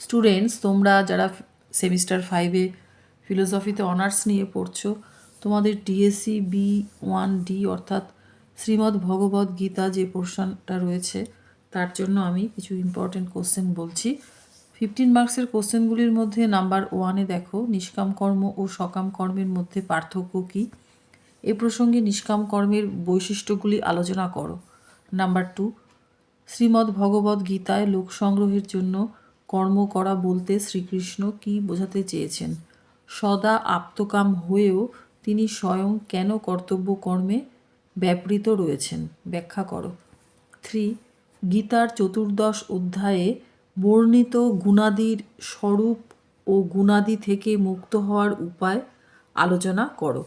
Students তোমরা যারা semester ফাইভে ফিলোসফিতে অনার্স নিয়ে পড়ছো, তোমাদের ডিএসসি বি ওয়ান ডি অর্থাৎ শ্রীমদ্ ভগবদ গীতা যে পোর্শনটা রয়েছে, তার জন্য আমি কিছু ইম্পর্টেন্ট কোশ্চেন বলছি। ফিফটিন মার্কসের কোশ্চেনগুলির মধ্যে নাম্বার ওয়ানে দেখো, নিষ্কাম কর্ম ও সকাম কর্মের মধ্যে পার্থক্য কী? এ প্রসঙ্গে নিষ্কাম কর্মের বৈশিষ্ট্যগুলি আলোচনা করো। নাম্বার টু শ্রীমদ্ ভগবদ গীতায় লোক সংগ্রহের জন্য কর্ম করা বলতে শ্রীকৃষ্ণ কী বোঝাতে চেয়েছেন? সদা আপ্তকাম হয়েও তিনি স্বয়ং কেন কর্তব্য কর্মে ব্যাপৃত রয়েছেন? ব্যাখ্যা করো। থ্রি, গীতার চতুর্দশ অধ্যায়ে বর্ণিত গুণাদির স্বরূপ ও গুণাদি থেকে মুক্ত হওয়ার উপায় আলোচনা করো।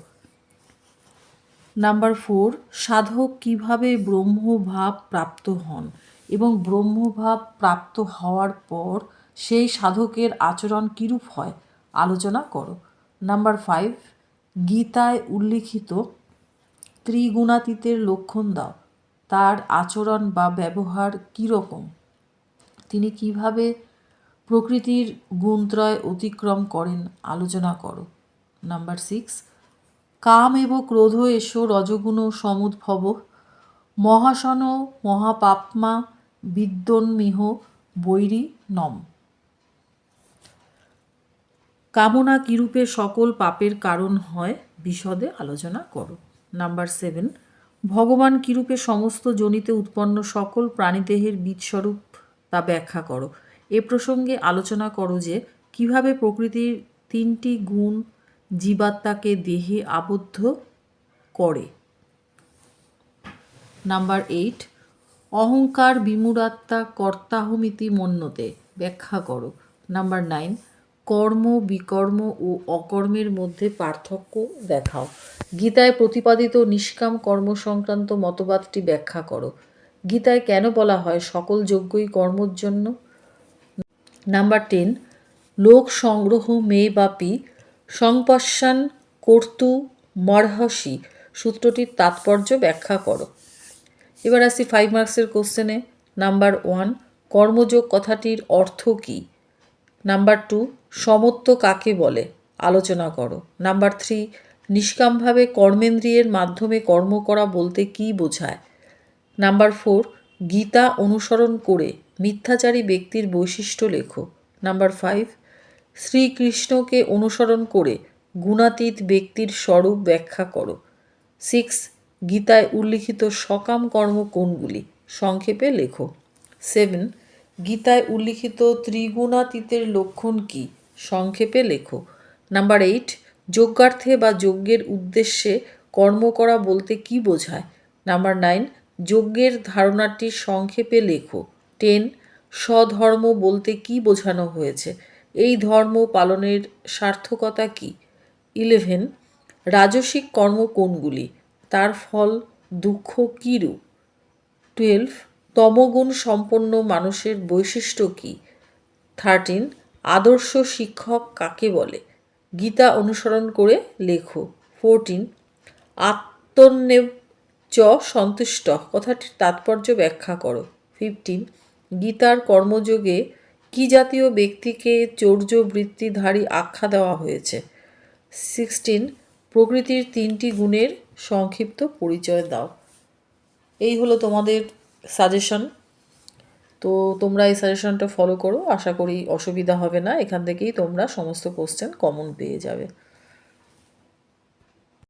নাম্বার ফোর, সাধক কীভাবে ব্রহ্মভাব প্রাপ্ত হন? এবং ব্রহ্মভাব প্রাপ্ত হওয়ার পর সেই সাধকের আচরণ কীরূপ হয়? আলোচনা করো। নাম্বার ফাইভ গীতায় উল্লিখিত ত্রিগুণাতীতের লক্ষণ দাও। তার আচরণ বা ব্যবহার কীরকম? তিনি কীভাবে প্রকৃতির গুণত্রয় অতিক্রম করেন? আলোচনা করো। নাম্বার সিক্স কাম এব ক্রোধ এসো রজগুণ সমুদ্ভব। মহাসন মহাপাপমা বিদ্যন্মিহ বৈরী নম। কামনা কিরূপে সকল পাপের কারণ হয় বিশদে আলোচনা করো। নাম্বার সেভেন, ভগবান কিরূপে সমস্ত জনিতে উৎপন্ন সকল প্রাণীদেহের বীজস্বরূপ তা ব্যাখ্যা করো। এ প্রসঙ্গে আলোচনা করো যে, কীভাবে প্রকৃতির তিনটি গুণ জীবাত্মাকে দেহে আবদ্ধ করে। নাম্বার এইট অহংকার বিমূঢ়াত্মা কর্তাহমিতি মন্যতে ব্যাখ্যা করো। নাম্বার নাইন, কর্ম, বিকর্ম ও অকর্মের মধ্যে পার্থক্য দেখাও। গীতায় প্রতিপাদিত নিষ্কাম কর্ম সংক্রান্ত মতবাদটি ব্যাখ্যা করো। গীতায় কেন বলা হয় সকল যোগ্যই কর্মর জন্য? নাম্বার টেন লোক সংগ্রহ মে বাপি সংপশ্যান কর্তু মর্হসি। সূত্রটির তাৎপর্য ব্যাখ্যা করো। এবার আসি ফাইভ মার্কসের কোশ্চেনে নাম্বার ওয়ান কর্মযোগ কথাটির অর্থ কী? নাম্বার টু সমত্ব কাকে বলে? আলোচনা করো। নাম্বার থ্রি নিষ্কামভাবে কর্মেন্দ্রিয়ের মাধ্যমে কর্ম করা বলতে কী বোঝায়? নাম্বার ফোর গীতা অনুসরণ করে মিথ্যাচারী ব্যক্তির বৈশিষ্ট্য লেখো। নাম্বার ফাইভ শ্রীকৃষ্ণকে অনুসরণ করে গুণাতীত ব্যক্তির স্বরূপ ব্যাখ্যা করো। সিক্স গীতায় উল্লিখিত সকাম কর্ম কোনগুলি? সংক্ষেপে লেখো। সেভেন গীতায় উল্লিখিত ত্রিগুণাতীতের লক্ষণ কি? সংক্ষেপে লেখো। নাম্বার এইট যজ্ঞার্থে বা যজ্ঞের উদ্দেশ্যে কর্ম করা বলতে কি বোঝায়? নাম্বার নাইন যজ্ঞের ধারণাটি সংক্ষেপে লেখো। টেন স্বধর্ম বলতে কি বোঝানো হয়েছে? এই ধর্ম পালনের সার্থকতা কি? ইলেভেন রাজসিক কর্ম কোনগুলি? তার ফল দুঃখ কীরূপ টুয়েলভ, তমগুণ সম্পন্ন মানুষের বৈশিষ্ট্য কী? থার্টিন, আদর্শ শিক্ষক কাকে বলে? গীতা অনুসরণ করে লেখো। ফোরটিন আত্মন্যেব চ সন্তুষ্ট। কথাটির তাৎপর্য ব্যাখ্যা করো। ফিফটিন, গীতার কর্মযোগে কি জাতীয় ব্যক্তিকে চৌর্য বৃত্তিধারী আখ্যা দেওয়া হয়েছে? সিক্সটিন প্রকৃতির তিনটি গুণের সংক্ষিপ্ত পরিচয় দাও। এই হলো তোমাদের সাজেশন তো তোমরা এই সাজেশনটা ফলো করো। আশা করি অসুবিধা হবে না। এখান থেকেই তোমরা সমস্ত কোশ্চেন কমন পেয়ে যাবে।